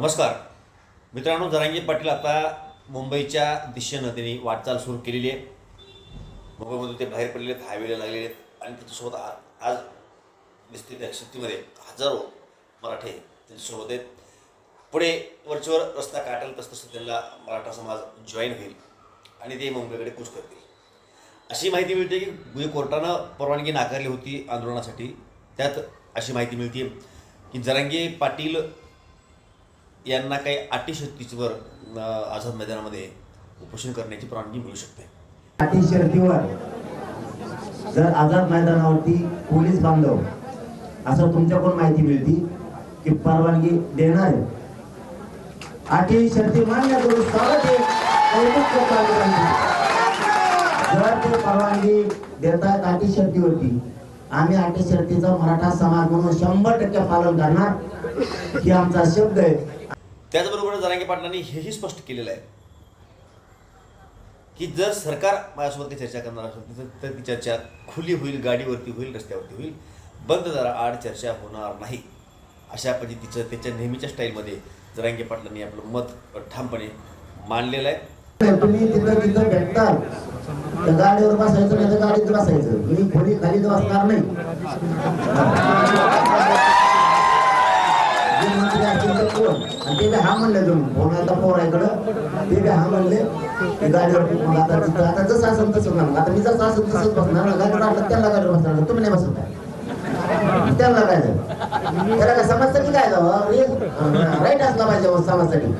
नमस्कार. मित्रांनो जरांगी पाटील आता मुंबईच्या दिशेनं त्यांनी वाटचाल सुरू केलेली आहे. मुंबईमधून ते बाहेर पडलेले आहेत हायवेला लागलेले आहेत आणि त्याच्यासोबत आ- आज दिसते त्या हजारो मराठे त्यांच्यासोबत आहेत. पुढे वरचेवर रस्ता काटेल तसं तसं त्यांना मराठा समाज जॉईन होईल आणि ते मुंबईकडे कूच करतील. अशी माहिती मिळते की म्हणजे कोर्टानं परवानगी नाकारली होती आंदोलनासाठी. त्यात अशी माहिती मिळते की जरांगे पाटील यांना काही अटी शक्तीवर आझाद मैदानामध्ये उपोषण करण्याची परवानगी मिळू शकते. अटीशर्तीवर जर आझाद मैदानावरती पोलीस बांधव असं तुमच्याकडून माहिती मिळती की परवानगी देणार आहे. अटी शर्ती मान्य करून स्वागत आहे जर ते परवानगी देतात अटी शर्तीवरती आम्ही अटी शर्तीचा मराठा समाज म्हणून शंभर टक्के पालन करणार ही आमचा शब्द आहे. त्याचबरोबर जरांगे पाटलांनी हेही स्पष्ट केलेलं आहे की जर सरकार माझ्यासोबत काही चर्चा करणार असेल तर- ती चर्चा खुली होईल गाडीवरती होईल रस्त्यावरती होईल. बंद जरा आड चर्चा होणार नाही. अशा पद्धतीचं त्याच्या नेहमीच्या स्टाईलमध्ये जरांगे पाटलांनी आपलं मत ठामपणे मांडलेलं आहे. तुम्ही तिथं तिथं भेटताल. तर गाडीवर बसायचं नाही तर गाडीत बसायचं. तुम्ही खोली खाली बसणार नाही. म्हणलं तुम्ही फोन आता पोराकडं ते बी हा म्हणले की गाडीवर मग आता तिथं आता जसं असेल तसं ना आता मी जसं असेल तसंच बसणार. ना गाडीवर आणलं त्याला गाडीवर बसणार. तुम्ही नाही बसत. काय त्याला काय झालं? त्याला काय समाजसाठी काय जावं राईट असला पाहिजे हो, समाजसाठी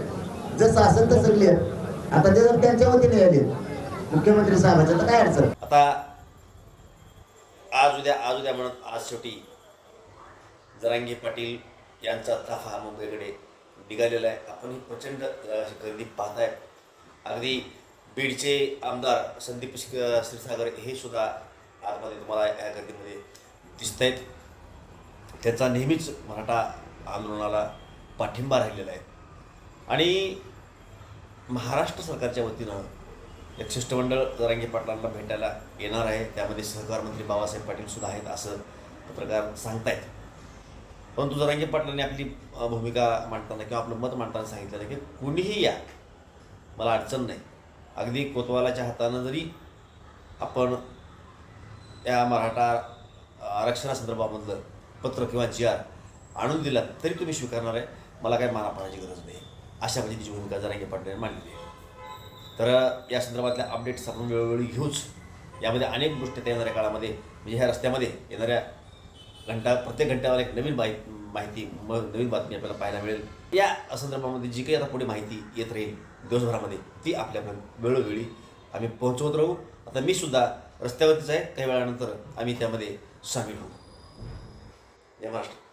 जसं असेल तसं क्लिअर आता ते जर त्यांच्या वतीने आले मुख्यमंत्री साहेबांचं तर काय अडचण? आता आज उद्या आज उद्या म्हणत आज शेवटी जरांगे पाटील यांचा ताफा मुंबईकडे निघालेला आहे. आपण ही प्रचंड अशी गर्दी पाहताय. अगदी बीडचे आमदार संदीप शिक- क्षीरसागर हे सुद्धा आतमध्ये तुम्हाला या गर्दीमध्ये दिसत आहेत त्यांचा नेहमीच मराठा आंदोलनाला पाठिंबा राहिलेला आहे. आणि महाराष्ट्र सरकारच्या वतीनं एक शिष्टमंडळ जरांगे पाटलांना भेटायला येणार आहे. त्यामध्ये सहकार मंत्री बाबासाहेब पाटील सुद्धा आहेत असं पत्रकार सांगतायत. परंतु जरांगे पाटलांनी आपली भूमिका मांडताना किंवा आपलं मत मांडताना सांगितलं की कुणीही या मला अडचण नाही. अगदी कोतवालाच्या हातानं जरी आपण त्या मराठा आरक्षणासंदर्भामधलं पत्र किंवा जी आर आणून दिला तरी तुम्ही स्वीकारणार आहे. मला काही मानापणाची गरज नाही. अशा पद्धतीची भूमिका जरांगे पाटलांनी मांडली आहे. तर या संदर्भातल्या अपडेट्स आपण वेळोवेळी घेऊच. यामध्ये अनेक गोष्टी त्या येणाऱ्या काळामध्ये म्हणजे ह्या रस्त्यामध्ये येणाऱ्या घंटा प्रत्येक घंट्यावर एक नवीन माहि माहिती मग नवीन बातमी आपल्याला पाहायला मिळेल. या संदर्भामध्ये जी काही आता पुढे माहिती येत राहील दिवसभरामध्ये ती आपल्यापर्यंत वेळोवेळी आम्ही पोहोचवत राहू. आता मी सुद्धा रस्त्यावरतीच आहे. काही वेळानंतर आम्ही त्यामध्ये सामील होऊ. या महाराष्ट्र.